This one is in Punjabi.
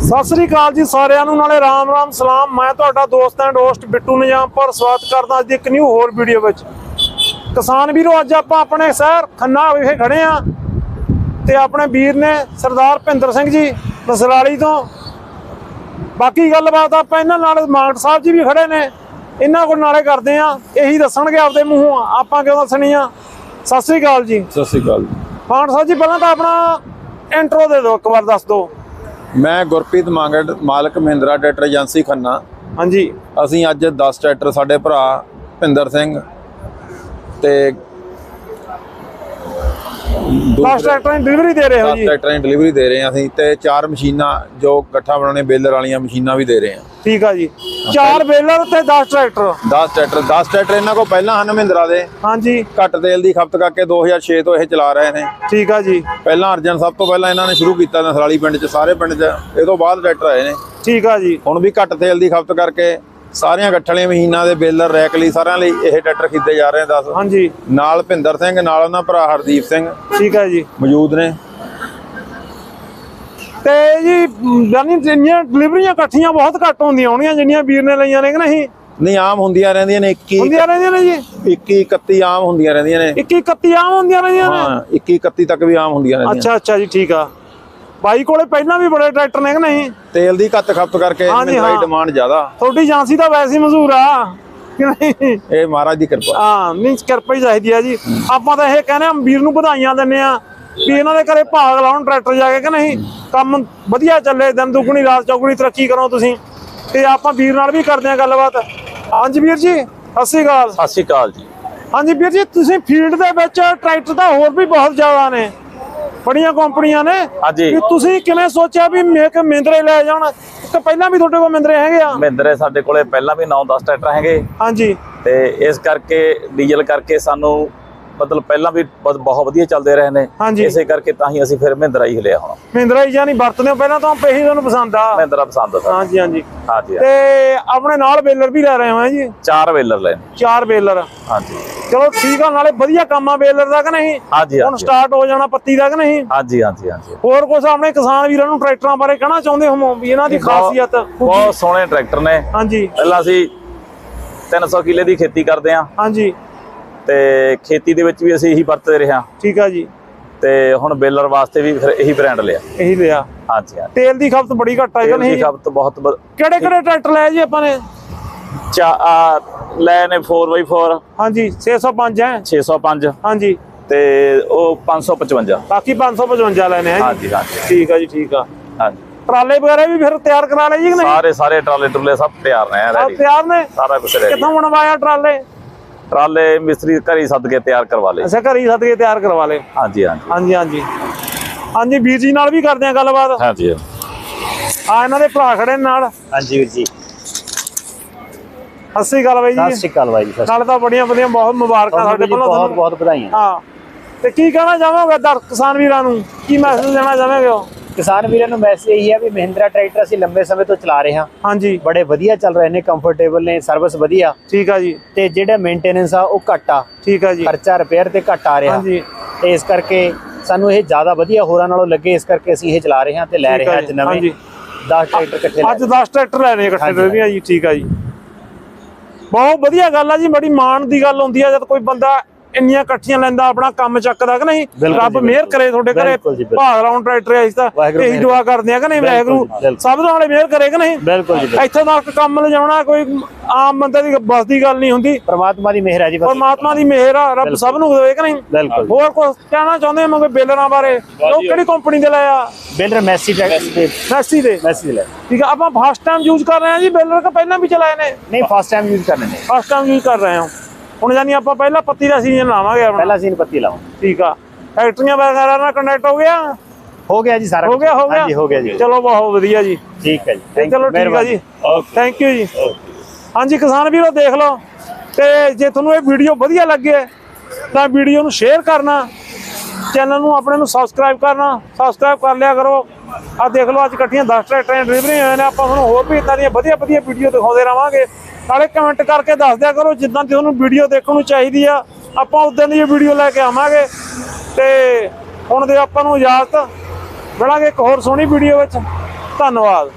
ਸਤਿ ਸ੍ਰੀ ਅਕਾਲ ਜੀ ਸਾਰਿਆਂ ਨੂੰ ਨਾਲੇ ਰਾਮ ਰਾਮ ਸਲਾਮ। ਮੈਂ ਤੁਹਾਡਾ ਦੋਸਤ ਐਂਡ ਹੋਸਟ ਬਿੱਟੂ ਨਿਜਾਮਪੁਰ। ਸਵਾਗਤ ਕਰਦਾ ਅੱਜ ਦੀ ਇੱਕ ਨਿਊ ਹੋਰ ਵੀਡੀਓ ਵਿੱਚ। ਕਿਸਾਨ ਵੀਰੋ ਅੱਜ ਆਪਾਂ ਆਪਣੇ ਸ਼ਹਿਰ ਖੰਨਾ ਵਿਖੇ ਖੜੇ ਆ ਤੇ ਆਪਣੇ ਵੀਰ ਨੇ ਸਰਦਾਰ ਭਿੰਦਰ ਸਿੰਘ ਜੀ ਬਸਰਾਲੀ ਤੋਂ। ਬਾਕੀ ਗੱਲਬਾਤ ਆਪਾਂ ਇਹਨਾਂ ਨਾਲ ਮਾਨਟ ਸਾਹਿਬ ਜੀ ਵੀ ਖੜੇ ਨੇ। ਇਹਨਾਂ ਕੋਲ ਨਾਲੇ ਕਰਦੇ ਆ ਇਹੀ ਦੱਸਣਗੇ ਆਪਦੇ ਮੂੰਹੋਂ। ਆਪਾਂ ਕਿਉਂ ਦੱਸਣੀ ਆ ਸਤਿ ਸ੍ਰੀ ਅਕਾਲ ਜੀ। ਸਤਿ ਸ਼੍ਰੀ ਅਕਾਲ ਮਾਨਟ ਸਾਹਿਬ ਜੀ ਪਹਿਲਾਂ ਤਾਂ ਆਪਣਾ ਇੰਟਰੋ ਦੇ ਦਿਓ ਇੱਕ ਵਾਰ ਦੱਸ ਦਿਓ। ਮੈਂ ਗੁਰਪ੍ਰੀਤ ਮੰਗੜ ਮਾਲਕ ਮਹਿੰਦਰਾ ਟਰੈਕਟਰ ਏਜੰਸੀ ਖੰਨਾ। ਹਾਂਜੀ। ਅਸੀਂ ਅੱਜ 10 ਟਰੈਕਟਰ ਸਾਡੇ ਭਰਾ ਭਿੰਦਰ ਸਿੰਘ ਤੇ ਫਾਸਟ ਟਰੈਕਟਰਾਂ ਦੀ ਡਿਲੀਵਰੀ ਦੇ ਰਹੇ ਹੋ 10 ਜੀ ਟਰੈਕਟਰਾਂ ਦੀ ਡਿਲੀਵਰੀ ਦੇ ਰਹੇ ਹਾਂ ਅਸੀਂ ਤੇ ਚਾਰ ਮਸ਼ੀਨਾਂ ਜੋ ਗੱਠਾ ਬਣਾਉਣੇ ਬੇਲਰ ਵਾਲੀਆਂ ਮਸ਼ੀਨਾਂ ਵੀ ਦੇ ਰਹੇ ਹਾਂ। ਠੀਕ ਆ ਜੀ। ਚਾਰ ਬੇਲਰ ਤੇ 10 ਟਰੈਕਟਰ। 10 ਟਰੈਕਟਰ 10 ਟਰੈਕਟਰ ਇਹਨਾਂ ਕੋਲ ਪਹਿਲਾਂ ਹਨ ਮਹਿੰਦਰਾ ਦੇ। ਹਾਂਜੀ। ਘੱਟ ਤੇਲ ਦੀ ਖਪਤ ਕਰਕੇ 2006 ਤੋਂ ਇਹ ਚਲਾ ਰਹੇ ਨੇ। ਠੀਕ ਆ ਜੀ। ਪਹਿਲਾਂ ਅਰਜਨ ਸਭ ਤੋਂ ਪਹਿਲਾਂ ਇਹਨਾਂ ਨੇ ਸ਼ੁਰੂ ਕੀਤਾ ਨਸਰਾਲੀ ਪਿੰਡ 'ਚ ਸਾਰੇ ਪਿੰਡ 'ਚ ਇਹ ਤੋਂ ਬਾਅਦ ਟਰੈਕਟਰ ਆਏ ਨੇ। ਠੀਕ ਆ ਜੀ। ਹੁਣ ਵੀ ਘੱਟ ਤੇਲ ਦੀ ਖਪਤ ਕਰਕੇ ਸਾਰੀਆਂ ਗੱਠਲੀਆਂ ਮਸ਼ੀਨਾਂ ਦੇ ਬੇਲਰ ਰੈਕ ਲਈ ਸਾਰਿਆਂ ਲਈ ਇਹ ਟਰੈਕਟਰ ਖਰੀਦੇ ਜਾ ਰਹੇ ਆ 10 ਹਾਂਜੀ। ਨਾਲ ਭਿੰਦਰ ਸਿੰਘ ਨਾਲ ਉਹਨਾਂ ਭਰਾ ਹਰਦੀਪ ਸਿੰਘ। ਠੀਕ ਆ ਜੀ। ਮੌਜੂਦ ਨੇ। ਤੇ ਜੀ ਯਾਨੀ ਜਿੰਨੀਆਂ ਡਿਲੀਵਰੀਆਂ ਇਕੱਠੀਆਂ ਬਹੁਤ ਘੱਟ ਹੁੰਦੀਆਂ ਹੋਣੀਆਂ ਜਿੰਨੀਆਂ ਵੀਰ ਨੇ ਲਈਆਂ ਨੇ ਕਿ ਨਹੀਂ? ਨਹੀਂ ਆਮ ਹੁੰਦੀਆਂ ਰਹਿੰਦੀਆਂ ਨੇ 21 ਹੁੰਦੀਆਂ ਰਹਿੰਦੀਆਂ ਨੇ ਜੀ? 21 31 ਆਮ ਹੁੰਦੀਆਂ ਰਹਿੰਦੀਆਂ ਨੇ। 21 31 ਆਮ ਹੁੰਦੀਆਂ ਰਹਿੰਦੀਆਂ ਨੇ? ਹਾਂ 21 31 ਤੱਕ ਵੀ ਆਮ ਹੁੰਦੀਆਂ ਰਹਿੰਦੀਆਂ ਅੱਛਾ ਅੱਛਾ ਜੀ ਠੀਕ ਆ। ਬਾਈ ਕੋਲੇ ਪਹਿਲਾਂ ਵੀ ਬੜੇ ਟਰੈਕਟਰ ਨੇ ਕਿ ਨਹੀਂ? ਤੇਲ ਦੀ ਘੱਟ ਖਪਤ ਕਰਕੇ ਹਾਂਜੀ, ਮਹਿੰਗਾਈ ਹਾਂ। ਡਿਮਾਂਡ ਜ਼ਿਆਦਾ। ਤੁਹਾਡੀ ਏਜੰਸੀ ਤਾਂ ਵੈਸੇ ਹੀ ਮਸ਼ਹੂਰ ਆ ਕਿ ਨਹੀਂ? ਇਹ ਮਹਾਰਾਜ ਦੀ ਕਿਰਪਾ। ਹਾਂ ਨਹੀਂ ਕਿਰਪਾ ਹੀ ਚਾਹੀਦੀ ਆ ਜੀ। ਆਪਾਂ ਤਾਂ ਇਹ ਕਹਿੰਦੇ ਆ ਵੀਰ ਨੂੰ ਵਧਾਈਆਂ ਦਿੰਨੇ ਆ ਵੀ ਇਹਨਾਂ ਦੇ ਘਰੇ ਭਾਗ ਲਾਉਣ ਟਰੈਕਟਰ ਜਾ ਕੇ ਕਿ ਨਹੀਂ? ਕੰਮ ਵਧੀਆ ਚੱਲੇ ਦਿਨ ਦੁਗਣੀ ਰਾਤ ਚੌਗਣੀ ਤਰੱਕੀ ਕਰੋ ਤੁਸੀਂ। ਤੇ ਆਪਾਂ ਵੀਰ ਨਾਲ ਵੀ ਕਰਦੇ ਆ ਗੱਲਬਾਤ। ਹਾਂਜੀ ਵੀਰ ਜੀ ਸਤਿ ਸ਼੍ਰੀ ਅਕਾਲ। ਸਤਿ ਸ਼੍ਰੀ ਅਕਾਲ ਜੀ। ਹਾਂਜੀ ਵੀਰ ਜੀ ਤੁਸੀਂ ਫੀਲਡ ਦੇ ਵਿੱਚ ਟਰੈਕਟਰ ਤਾਂ ਹੋਰ ਵੀ ਬਹੁਤ ਜ਼ਿਆਦਾ ਨੇ। ਬੜੀਆਂ ਕੰਪਨੀਆਂ ਨੇ। ਹਾਂਜੀ। ਵੀ ਤੁਸੀਂ ਕਿਵੇਂ ਸੋਚਿਆ ਵੀ ਮੇਕ ਮਹਿੰਦਰੇ ਲੈ ਜਾਣ ਇੱਕ ਪਹਿਲਾਂ ਵੀ ਤੁਹਾਡੇ ਕੋਲ ਮਹਿੰਦਰੇ ਹੈਗੇ ਆ? ਮਹਿੰਦਰੇ ਸਾਡੇ ਕੋਲੇ ਪਹਿਲਾਂ ਵੀ 9-10 ਟਰੈਕਟਰ ਹੈਗੇ। ਹਾਂਜੀ। ਤੇ ਇਸ ਕਰਕੇ ਡੀਜ਼ਲ ਕਰਕੇ ਸਾਨੂੰ ਮਤਲਬ ਪਹਿਲਾਂ ਵੀ ਬਹੁਤ ਵਧੀਆ ਚੱਲਦੇ ਰਹੇ ਨੇ। ਇਸੇ ਕਰਕੇ ਤਾਂ ਹੀ ਅਸੀਂ ਫਿਰ ਮਹਿੰਦਰਾ ਹੀ ਲਿਆ ਹੁਣ। ਮਹਿੰਦਰਾ ਹੀ ਜਾਨੀ ਵਰਤਦੇ ਹੋ। ਪਹਿਲਾਂ ਤਾਂ ਇਹੀ ਤੁਹਾਨੂੰ ਪਸੰਦ ਆ। ਮਹਿੰਦਰਾ ਪਸੰਦ ਆ ਹਾਂਜੀ ਹਾਂਜੀ। ਹਾਂਜੀ ਤੇ ਆਪਣੇ ਨਾਲ ਬੇਲਰ ਵੀ ਲੈ ਰਹੇ ਹੋ ਜੀ? ਚਾਰ ਵੇਲਰ ਲੈਣੇ ਚਾਰ ਬੇਲਰ ਹਾਂਜੀ। ਚਲੋ ਠੀਕ ਆ ਨਾਲੇ ਵਧੀਆ ਕੰਮ ਆ ਬੇਲਰ ਦਾ ਕਿ ਨਹੀਂ? ਹਾਂਜੀ ਹੁਣ ਸਟਾਰਟ ਹੋ ਜਾਣਾ ਪੱਤੀ ਦਾ ਕਿ ਨਹੀਂ? ਹਾਂਜੀ ਹਾਂਜੀ ਹਾਂਜੀ। ਹੋਰ ਕੁਝ ਆਪਣੇ ਕਿਸਾਨ ਵੀਰਾਂ ਨੂੰ ਟਰੈਕਟਰਾਂ ਬਾਰੇ ਕਹਿਣਾ ਚਾਹੁੰਦੇ ਹੋ ਵੀ ਇਹਨਾਂ ਦੀ ਖਾਸੀਅਤ? ਬਹੁਤ ਸੋਹਣੇ ਟਰੈਕਟਰ ਨੇ। ਹਾਂਜੀ। ਪਹਿਲਾਂ ਅਸੀਂ 300 ਕਿੱਲੇ ਦੀ ਖੇਤੀ ਕਰਦੇ ਹਾਂ। ਹਾਂਜੀ। ਤੇ ਖੇਤੀ ਦੇ ਵਿੱਚ ਵੀ ਅਸੀਂ ਇਹੀ ਵਰਤਦੇ ਰਹੇ ਹਾਂ। ਠੀਕ ਆ ਜੀ। ਤੇ ਹੁਣ ਬੇਲਰ ਵਾਸਤੇ ਵੀ ਫਿਰ ਇਹੀ ਬ੍ਰਾਂਡ ਲਿਆ। ਇਹੀ ਲਿਆ। ਹਾਂਜੀ ਤੇਲ ਦੀ ਖਪਤ ਬੜੀ ਘੱਟ ਆ ਤੇਲ ਦੀ ਨਹੀਂ? ਖਪਤ ਬਹੁਤ ਕਿਹੜੇ ਕਿਹੜੇ ਟਰੈਕਟਰ ਲਏ ਜੀ ਆਪਾਂ ਨੇ? ਚਾ ਆ, ਲੈ ਨੇ 4x4 ਹਾਂਜੀ 605 ਹੈ। 605 ਹਾਂਜੀ। ਤੇ ਉਹ 555 ਬਾਕੀ 555 ਲੈਣੇ ਆ ਜੀ? ਹਾਂਜੀ ਹਾਂਜੀ। ਠੀਕ ਆ ਜੀ ਠੀਕ ਆ। ਹਾਂਜੀ। ਟਰਾਲੇ ਵਗੈਰਾ ਵੀ ਫਿਰ ਤਿਆਰ ਕਰਾ ਲਏ ਜੀ ਕਿ ਨਹੀਂ? ਸਾਰੇ ਸਾਰੇ ਟਰਾਲੇ ਟਰੂਲੇ ਸਭ ਤਿਆਰ ਨੇ ਆ ਰੈਡੀ ਤਿਆਰ ਨੇ? ਸਾਰਾ ਕੁਝ ਰੈਡੀ ਕਿੱਥੋਂ ਬਣਵਾਇਆ ਟਰਾਲੇ? ਟਰਾਲੇ ਮਿਸਤਰੀ ਘਰੀ ਸੱਦ ਕੇ ਤਿਆਰ ਕਰਵਾ ਲਏ। ਅੱਛਾ ਘਰੀ ਸੱਦ ਕੇ ਤਿਆਰ ਕਰਵਾ ਲਏ। ਹਾਂਜੀ ਹਾਂਜੀ। ਹਾਂਜੀ ਹਾਂਜੀ। ਹਾਂਜੀ ਵੀਰ ਜੀ ਨਾਲ ਵੀ ਕਰਦੇ ਆ ਗੱਲਬਾਤ। ਹਾਂਜੀ। ਆ ਇਹਨਾਂ ਦੇ ਭਰਾ ਖੜੇ ਨੇ ਨਾਲ। ਹਾਂਜੀ ਵੀਰ ਜੀ। ਸਤਿ ਸ੍ਰੀ ਅਕਾਲ ਬਾਈ ਸਤਿ ਜੀ ਸ਼੍ਰੀ ਅਕਾਲ ਬਾਈ ਜੀ ਸਤਿ ਨਾਲ ਤਾਂ ਬੜੀਆਂ ਵਧੀਆ ਬਹੁਤ ਮੁਬਾਰਕਾਂ ਸ਼੍ਰੀ ਸਾਡੇ ਵੱਲੋਂ ਬਹੁਤ। ਬਹੁਤ ਵਧਾਈਆਂ। ਹਾਂ। ਤੇ ਕੀ ਕਹਿਣਾ ਚਾਹੋਗੇ ਦਰ ਕਿਸਾਨ ਵੀਰਾਂ ਨੂੰ? ਕੀ ਮੈਸੇਜ ਦੇਣਾ ਚਾਹੋਗੇ ਹੋ ਕਿਸਾਨ ਵੀਰਾਂ ਨੂੰ ਮੈਸੇਜ ਇਹੀ ਹੈ ਵੀ ਮਹਿੰਦਰਾ ਟਰੈਕਟਰ ਅਸੀਂ ਲੰਬੇ ਸਮੇਂ ਤੋਂ ਚਲਾ ਰਹੇ ਹਾਂ। ਹਾਂਜੀ। ਬੜੇ ਵਧੀਆ ਚੱਲ ਰਹੇ ਨੇ ਕੰਫਰਟੇਬਲ ਨੇ ਸਰਵਿਸ ਵਧੀਆ। ਠੀਕ ਆ ਜੀ। ਤੇ ਜਿਹੜਾ ਮੇਨਟੇਨੈਂਸ ਆ ਉਹ ਘੱਟ ਆ। ਠੀਕ ਆ ਜੀ। ਖਰਚਾ ਰਿਪੇਅਰ ਤੇ ਘੱਟ ਆ ਰਿਹਾ। ਹਾਂਜੀ। ਤੇ ਇਸ ਕਰਕੇ ਸਾਨੂੰ ਇਹ ਜ਼ਿਆਦਾ ਵਧੀਆ ਹੋਰਾਂ ਨਾਲੋਂ ਲੱਗੇ ਇਸ ਕਰਕੇ ਅਸੀਂ ਇਹ ਚਲਾ ਰਹੇ ਹਾਂ ਤੇ ਲੈ ਰਹੇ ਹਾਂ ਅੱਜ ਨਵੇਂ। ਹਾਂਜੀ। 10 ਟਰੈਕਟਰ ਇਕੱਠੇ ਲੈ ਅੱਜ 10 ਟਰੈਕਟਰ ਲੈਣੇ ਇਕੱਠੇ ਹਾਂਜੀ, ਦੇ ਜੀ ਠੀਕ ਆ ਜੀ। ਬਹੁਤ ਵਧੀਆ ਗੱਲ ਆ ਜੀ ਬੜੀ ਮਾਣ ਦੀ ਗੱਲ ਹੁੰਦੀ ਆ ਜਦ ਕੋਈ ਬੰਦਾ ਇੰਨੀਆਂ ਇਕੱਠੀਆਂ ਲੈਂਦਾ ਆਪਣਾ ਕੰਮ ਚੱਕਦਾ ਕਿ ਨਹੀਂ? ਰੱਬ ਮਿਹਰ। ਕਰੇ ਤੁਹਾਡੇ ਘਰੇ। ਭਾਗ ਲਾਉਣ ਟਰੈਕਟਰ ਆਈ ਤਾਂ ਇਹੀ ਦੁਆ ਕਰਦੇ ਆ ਕਿ ਨਹੀਂ ਵਾਹਿਗੁਰੂ। ਸਭ ਨਾਲੇ ਮਿਹਰ ਕਰੇ ਕਿ ਨਹੀਂ? ਬਿਲਕੁਲ ਜੀ। ਇੱਥੋਂ ਤੱਕ ਕੰਮ ਲਿਜਾਉਣਾ ਕੋਈ ਆਮ ਬੰਦੇ ਦੀ ਬਸ ਦੀ ਗੱਲ ਨਹੀਂ ਹੁੰਦੀ। ਪਰਮਾਤਮਾ ਦੀ ਮਿਹਰ ਹੈ ਜੀ ਬਸ। ਪਰਮਾਤਮਾ ਦੀ ਮਿਹਰ ਆ ਰੱਬ ਸਭ ਨੂੰ ਦੇਵੇ ਕਿ ਨਹੀਂ? ਬਿਲਕੁਲ ਹੋਰ ਕੁਝ ਕਹਿਣਾ ਚਾਹੁੰਦੇ ਹੋ ਬੇਲਰਾਂ ਬਾਰੇ? ਉਹ ਕਿਹੜੀ ਕੰਪਨੀ ਦੇ ਲਏ ਆ ਬਿਲਰ ਮੈਸੀ ਦੇ ਮੈਸੀ ਦੇ। ਮੈਸੀ ਦੇ। ਲੈ। ਠੀਕ ਆ ਆਪਾਂ ਫਸਟ ਟਾਈਮ ਯੂਜ਼ ਕਰ ਰਹੇ ਹਾਂ ਜੀ ਬੇਲਰ ਕਿ ਪਹਿਲਾਂ ਵੀ ਚਲਾਏ ਨੇ? ਨਹੀਂ ਫਸਟ ਟਾਈਮ ਯੂਜ਼ ਕਰਨੇ ਨੇ। ਫਸਟ ਟਾਈਮ ਯੂਜ਼ ਕਰ ਰਹੇ ਹਾਂ। ਹੁਣ ਜਾਨੀ ਆਪਾਂ ਪਹਿਲਾਂ ਪੱਤੀ ਦਾ ਸੀਜ਼ਨ ਲਾਵਾਂਗੇ ਆਪਣਾ। ਪਹਿਲਾ ਸੀਨ ਪੱਤੀ ਲਾਉਂ ਠੀਕ ਆ। ਫੈਕਟਰੀਆਂ ਵਗੈਰਾ ਨਾਲ ਕਨੈਕਟ ਹੋ ਗਿਆ? ਹੋ ਗਿਆ ਜੀ ਸਾਰਾ ਹੋ। ਗਿਆ ਹੋ ਗਿਆ? ਹਾਂਜੀ ਹੋ ਗਿਆ ਜੀ। ਚਲੋ ਬਹੁਤ ਵਧੀਆ ਜੀ। ਠੀਕ ਹੈ ਜੀ। ਚਲੋ ਠੀਕ ਆ। ਜੀ। ਥੈਂਕ ਯੂ ਜੀ। ਹਾਂਜੀ ਕਿਸਾਨ ਵੀਰੋ ਦੇਖ ਲਓ। ਤੇ ਜੇ ਤੁਹਾਨੂੰ ਇਹ ਵੀਡੀਓ ਵਧੀਆ ਲੱਗੇ ਤਾਂ ਵੀਡੀਓ ਨੂੰ ਸ਼ੇਅਰ ਕਰਨਾ। ਚੈਨਲ ਨੂੰ ਆਪਣੇ ਨੂੰ ਸਬਸਕ੍ਰਾਈਬ ਕਰਨਾ ਸਬਸਕ੍ਰਾਈਬ ਕਰ ਲਿਆ ਕਰੋ। ਆ ਦੇਖ ਲਓ, ਅੱਜ ਇਕੱਠੀਆਂ 10 ਟਰੈਕਟਰਾਂ ਡਿਲੀਵਰੀ ਹੋਏ ਨੇ, ਆਪਾਂ ਤੁਹਾਨੂੰ ਹੋਰ ਵੀ ਇਦਾਂ ਦੀਆਂ ਵਧੀਆ ਵਧੀਆ ਵੀਡੀਓ ਦਿਖਾਉਂਦੇ ਰਵਾਂਗੇ। ਨਾਲੇ ਕਮੈਂਟ ਕਰਕੇ ਦੱਸ ਦਿਆ ਕਰੋ, ਜਿੱਦਾਂ ਦੀ ਤੁਹਾਨੂੰ ਵੀਡੀਓ ਦੇਖਣ ਨੂੰ ਚਾਹੀਦੀ ਆ, ਆਪਾਂ ਉਦਾਂ ਦੀ ਵੀਡੀਓ ਲੈ ਕੇ ਆਵਾਂਗੇ। ਤੇ ਹੁਣ ਦੇ ਆਪਾਂ ਨੂੰ ਇਜਾਜ਼ਤ। ਮਿਲਾਂਗੇ ਇੱਕ ਹੋਰ ਸੋਹਣੀ ਵੀਡੀਓ ਵਿੱਚ। ਧੰਨਵਾਦ।